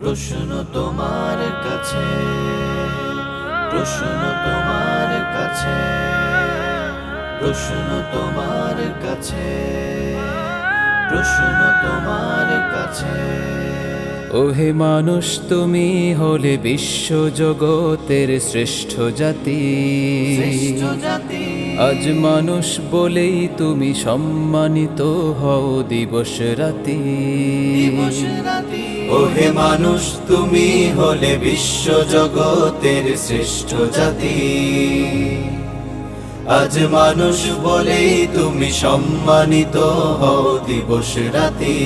প্রশ্ন তোমার কাছে প্রশ্ন তোমার কাছে প্রশ্ন তোমার কাছে প্রশ্ন তোমার কাছে। ওহে মানুষ তুমি হলে বিশ্ব জগতের শ্রেষ্ঠ জাতি। আজ মানুষ বলেই তুমি সম্মানিত হও দিবস রাতি। দিবস রাতি। ওহে মানুষ, তুমি হলে বিশ্ব জগতের শ্রেষ্ঠ জাতি। আজ মানুষ বলেই তুমি সম্মানিত হও দিবস রাতি।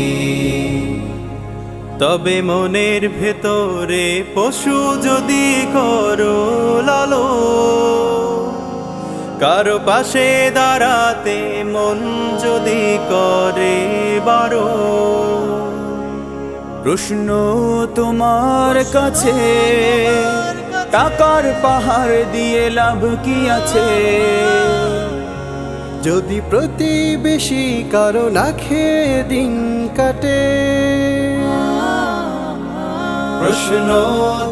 তবে মনের ভেতরে পশু যদি করো লালো, কারও পাশে দাঁড়াতে মন যদি করে বারো। প্রশ্ন তোমার কাছে। টাকার পাহাড় দিয়ে লাভ কি আছে? যদি প্রতিবেশী কারও না খেয়ে দিন কাটে। প্রশ্ন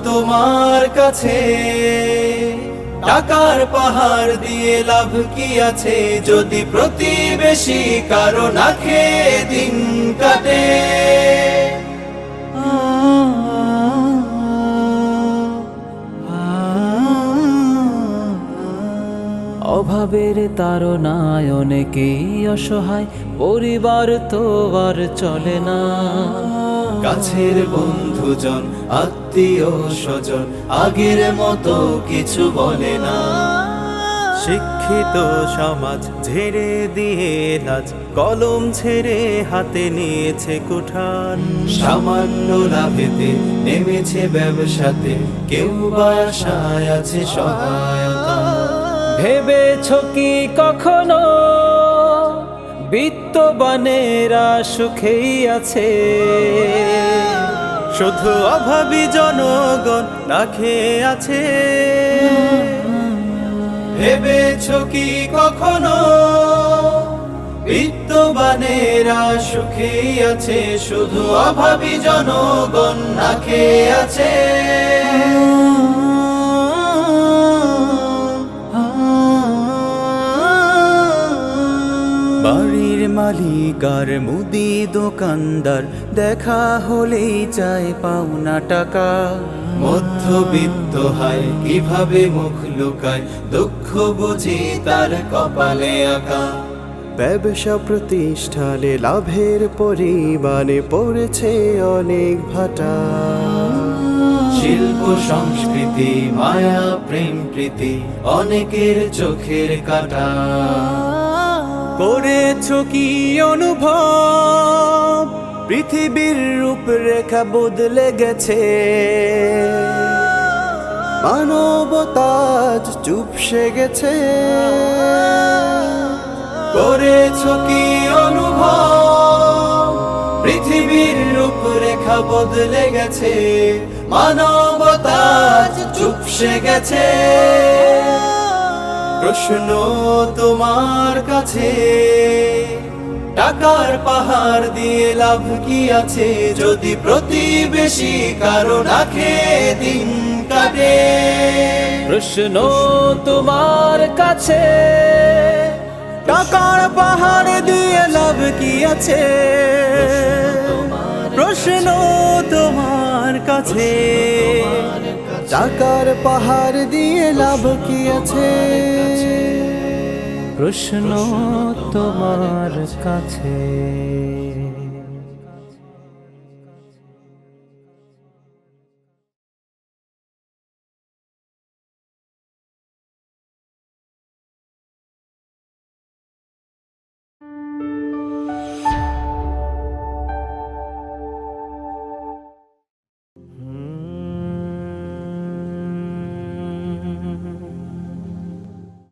তোমার কাছে। টাকার পাহাড় দিয়ে লাভ কি আছে? যদি প্রতিবেশী কারও না খেয়ে দিন কাটে। অভাবের তারনায় অনেকেই অসহায়? পরিবার তো আর চলে না। কাছের বন্ধুজন আত্মীয় স্বজন আগের মতো কিছু বলে না। শিক্ষিত সমাজ ঝেড়ে দিয়ে লাজ কলম ছেড়ে হাতে নিয়েছে কুঠার। সামান্য লাভেতে নেমেছে ব্যবসাতে কেউ বা আশায় আছে সহায়তা ভেবেছ কি কখনো? বিত্তবানেরা সুখেই আছে। শুধু অভাবী জনগণ না খেয়ে আছে। ভেবেছ কি কখনো? বিত্তবানেরা সুখেই আছে। শুধু অভাবী জনগণ না খেয়ে আছে। বাড়ির মালিক আর মুদি দোকানদার দেখা হলেই চায় পাওনা টাকা। মধ্যবিত্ত হয় কীভাবে মুখ লুকায় দুঃখ বুঝি তার কপালে আঁকা। ব্যবসা প্রতিষ্ঠানে লাভের পরিমাণে পড়েছে অনেক ভাটা। শিল্প সংস্কৃতি মায়া প্রেম প্রীতি অনেকের চোখের কাটা। করেছ কি অনুভব? পৃথিবীর রূপরেখা বদলে গেছে। মানবতাজ চুপসে গেছে। করেছ কি অনুভব? পৃথিবীর রূপরেখা বদলে গেছে। মানবতা আজ চুপসে গেছে। প্রশ্ন তোমার কাছে। টাকার পাহাড় দিয়ে লাভ কি আছে? যদি প্রতিবেশী কারও না খেয়ে দিন কাটে। প্রশ্ন তোমার কাছে। টাকার পাহাড় দিয়ে লাভ কি আছে? প্রশ্ন তোমার কাছে। টাকার পাহাড় দিয়ে লাভ কি আছে? প্রশ্ন তোমার কাছে।